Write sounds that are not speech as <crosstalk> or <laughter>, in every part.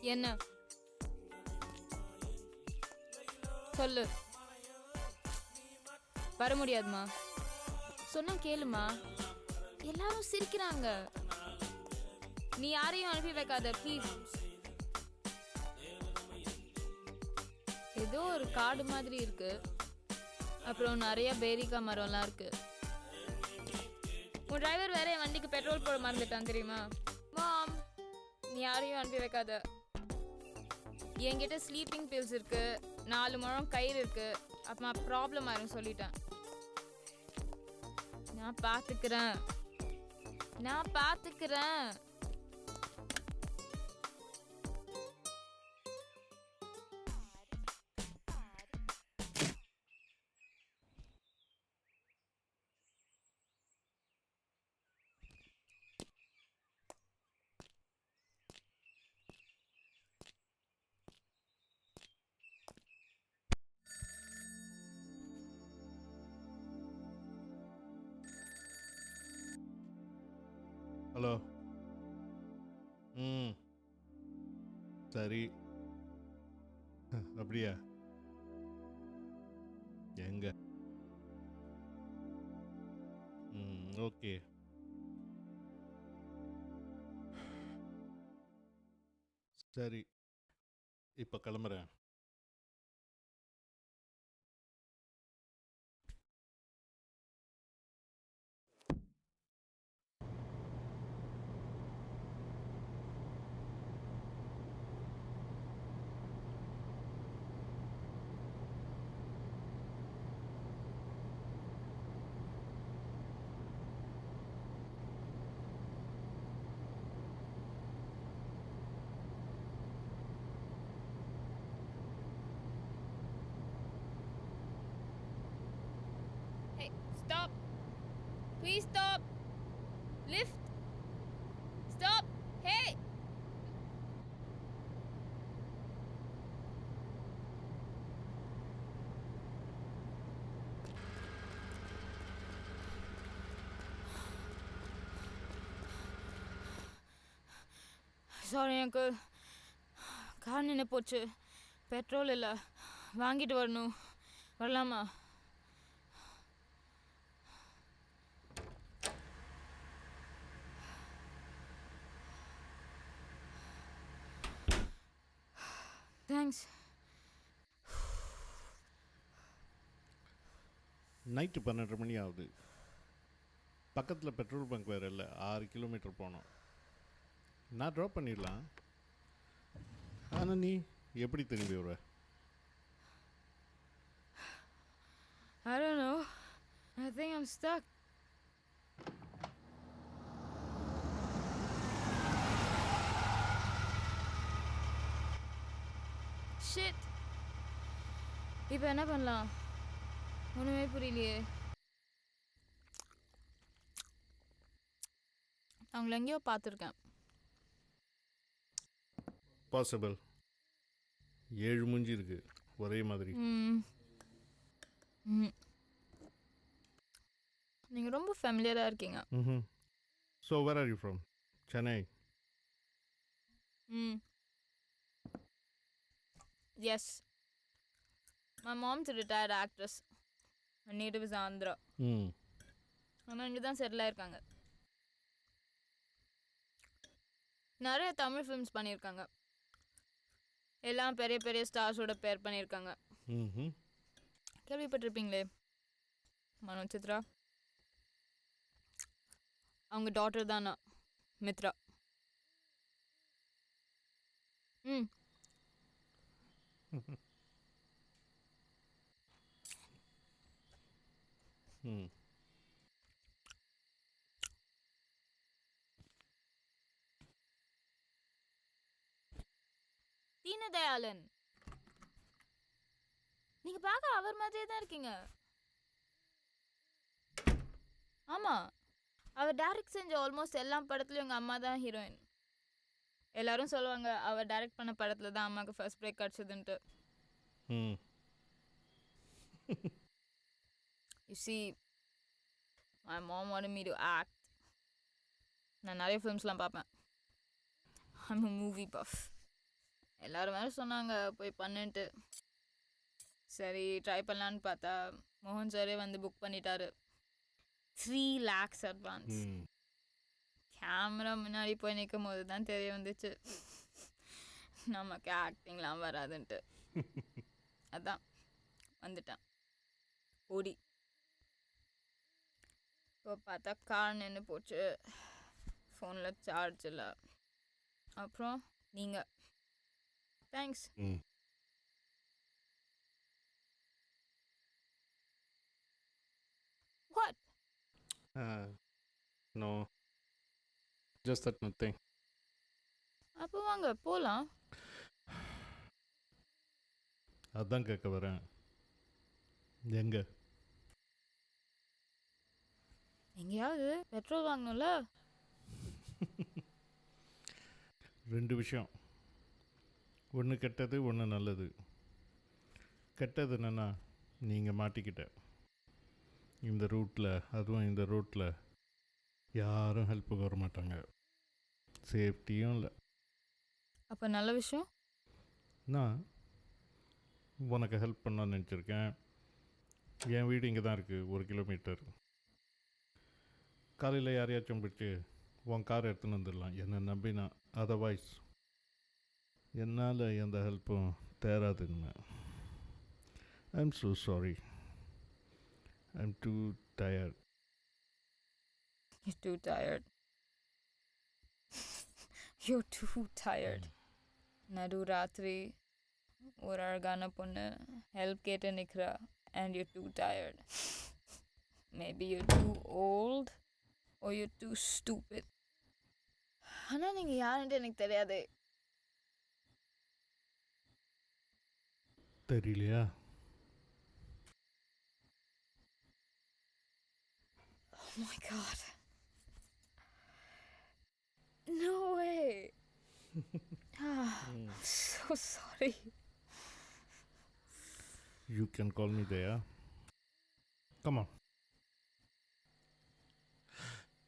என்ன? சொல்லு. வர முடியாதுமா. சொன்னா கேளுமா. எல்லாரும் சிரிக்கிறாங்க. நீ யாரையும் அனுப்பி வைக்காத ப்ளீஸ் ஏதோ ஒரு காடு மாதிரி இருக்கு. அப்புறம் நிறைய பேரிக்கா மரம்லாம் இருக்கு. உன் டிரைவர் வேற என் வண்டிக்கு பெட்ரோல் போட மறந்துட்டான் தெரியுமா? மாம் நீ யாரையும் அனுப்பி வைக்காத. என்கிட்ட ஸ்லீப்பிங் பில்ஸ் இருக்கு நாலு முழம் கயிறு இருக்கு அப்போ ப்ராப்ளம் ஆயிரும் சொல்லிட்டேன். நான் பார்த்துக்கிறேன் நான் பார்த்துக்கிறேன் ஹலோ. ம். சரி. அப்படியா? எங்க? ம் ஓகே. சரி. இப்போ கிளம்புறேன். stop. Please stop. Lift. Stop. Hey. Sorry uncle car நின்று போச்சு பெட்ரோல் இல்லை வாங்கிட்டு வரணும் வரலாமா தேங்க்ஸ் நைட்டு பன்னெண்டரை மணி ஆகுது. பக்கத்தில் பெட்ரோல் பங்க் வேறு இல்லை. ஆறு கிலோமீட்டர் போனோம். நான் ட்ராப் பண்ணிடலாம். ஆனால் நீ எப்படி திரும்பி வருவ? I don't know. I think I'm stuck. Shit. இப்போ என்ன பண்ணலாம்? ஒன்றுமே புரியலையே. அவங்கள எங்கேயோ பார்த்துருக்கேன். பாசிபிள் ஏழு மூஞ்சி இருக்கு. ஒரே மாதிரி. ம். ம். நீங்கள் ரொம்ப ஃபெமிலியராக இருக்கீங்க. ம் so where are you from Chennai Mm. Yes. My mom's a retired actress. Her native is Andhra. ம் ஆனால் இங்கே தான் செட்டில் ஆயிருக்காங்க. நிறைய தமிழ் ஃபிலிம்ஸ் பண்ணியிருக்காங்க. எல்லாம் பெரிய பெரிய ஸ்டார்ஸோட பேர் பண்ணியிருக்காங்க. ம் கேள்விப்பட்டிருப்பீங்களே? மனோஜ் சித்ரா? அவங்க டாட்டர் தானா? மித்ரா? ம். ம் தீனதயாளன். நீங்க பார்க்க அவர் மாதிரியே தான் இருக்கீங்க. ஆமா. அவர் டைரக்ட் செஞ்ச ஆல்மோஸ்ட் எல்லா படத்துலயும் உங்க அம்மா தான் ஹீரோயின் எல்லாரும் சொல்லுவாங்க அவர் டைரக்ட் பண்ண படத்துல தான் அம்மாவுக்கு ஃபர்ஸ்ட் பிரேக் கிடச்சதுன்ட்டு. ம். You see my mom wanted me to act. நான் நிறைய ஃபிலிம்ஸ்லாம் பார்ப்பேன். ஐம் மூவி பஃப் எல்லாரும் வேறு சொன்னாங்க போய் பண்ணுன்ட்டு. சரி ட்ரை பண்ணலான்னு பார்த்தா மோகன் சாரே வந்து புக் பண்ணிட்டாரு. த்ரீ லேக்ஸ் அட்வான்ஸ் ம். கேமரா முன்னாடி போய் நிற்கும் போது தான் தெரிய வந்துச்சு. நமக்கு ஆக்டிங்லாம் வராதுன்ட்டு. அதான். வந்துட்டேன். ஓடி. இப்போ பார்த்தா கார் நின்று போச்சு. ஃபோனில் சார்ஜ் இல்லை. அப்புறம் நீங்கள் thanks what no. Just that nothing அப்போ வாங்க போகலாம் அதான் கேட்க வரேன். எங்கே? எங்கேயாவது பெட்ரோல் வாங்கணும்ல? <laughs> ரெண்டு விஷயம். ஒன்று கெட்டது ஒன்று நல்லது. கெட்டது என்னென்னா நீங்கள் மாட்டிக்கிட்ட. இந்த ரூட்டில் அதுவும் இந்த ரூட்டில் யாரும் ஹெல்ப்புக்கு வர மாட்டாங்க சேஃப்டியும் இல்லை. அப்போ நல்ல விஷயம்? நான் உனக்கு ஹெல்ப் பண்ண நினச்சிருக்கேன். என் வீடு இங்கே தான் இருக்குது ஒரு கிலோமீட்டர் காலையில் யாரையாச்சும் பிடிச்சி உன் கார் எடுத்துன்னு வந்துடலாம். என்னை நம்பினா அதர்வைஸ் என்னால் எந்த ஹெல்ப்பும் தேராதுன்னு I am so sorry I am too tired You're too tired. <laughs> You're too tired. நடு ராத்திரி ஒரு அழகான பொண்ணு ஹெல்ப் கேட்டு நிற்கிறா and you too tired <laughs> maybe you too old oh you too stupid ஆனால் நீங்கள் யாருன்ட்டு எனக்கு தெரியாது தெரியலையா Oh my god. So sorry. You can call me Daya comma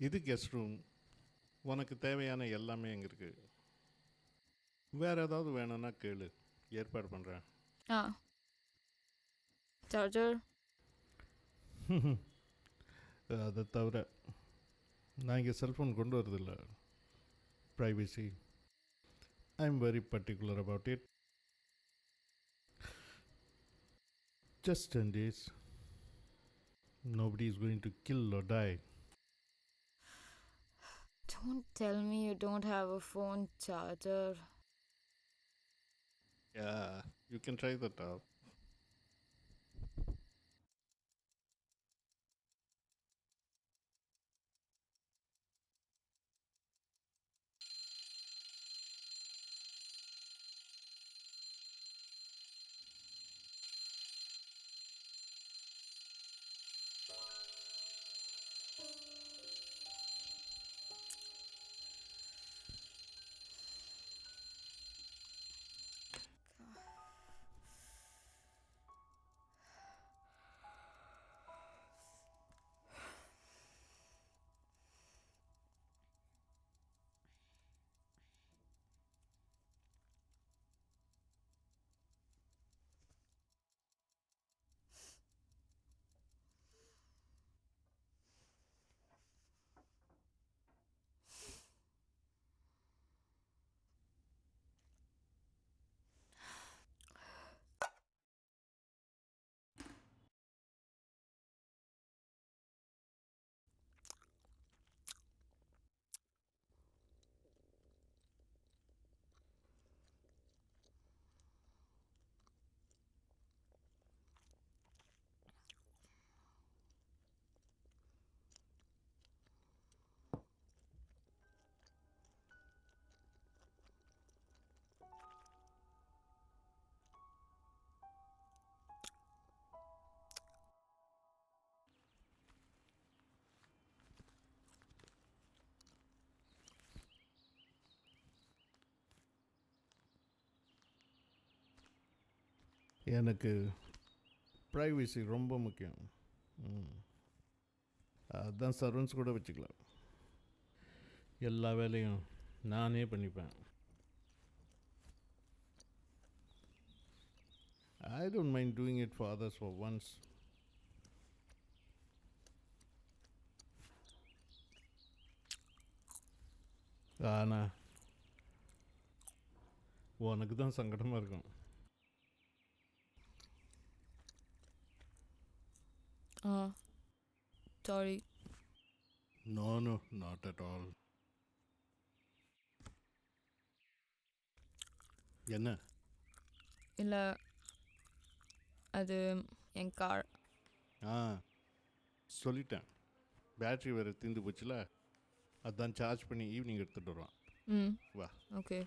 இது கெஸ்ட் ரூம் உனக்கு தேவையான எல்லாமே அங்கே இருக்குது வேறு ஏதாவது வேணும்னா கேளு. ஏற்பாடு பண்ணுறேன் Ah. Charger. <laughs> அதை தவிர நான் இங்கே செல்ஃபோன் கொண்டு வரதில்ல. Privacy I'm very particular about it. Just 10 days. Nobody is going to kill or die. Don't tell me you don't have a phone charger. Yeah, you can try that out. எனக்கு privacy ரொம்ப முக்கியம். அதுதான் சர்வன்ஸ் கூட வச்சுக்கலாம். எல்லா வேலையும் நானே பண்ணிப்பேன். I don't mind doing it for others for once ஆனா உனக்கு தான் சங்கடமாக இருக்கும். ஆ. Sorry no no not at all என்ன? இல்லை. அது என் கார் ஆ. சொல்லிட்டேன். பேட்ரி வேறு தீர்ந்து போச்சுல. அதான் சார்ஜ் பண்ணி ஈவினிங் எடுத்துகிட்டு வருவான். ம். வா. ஓகே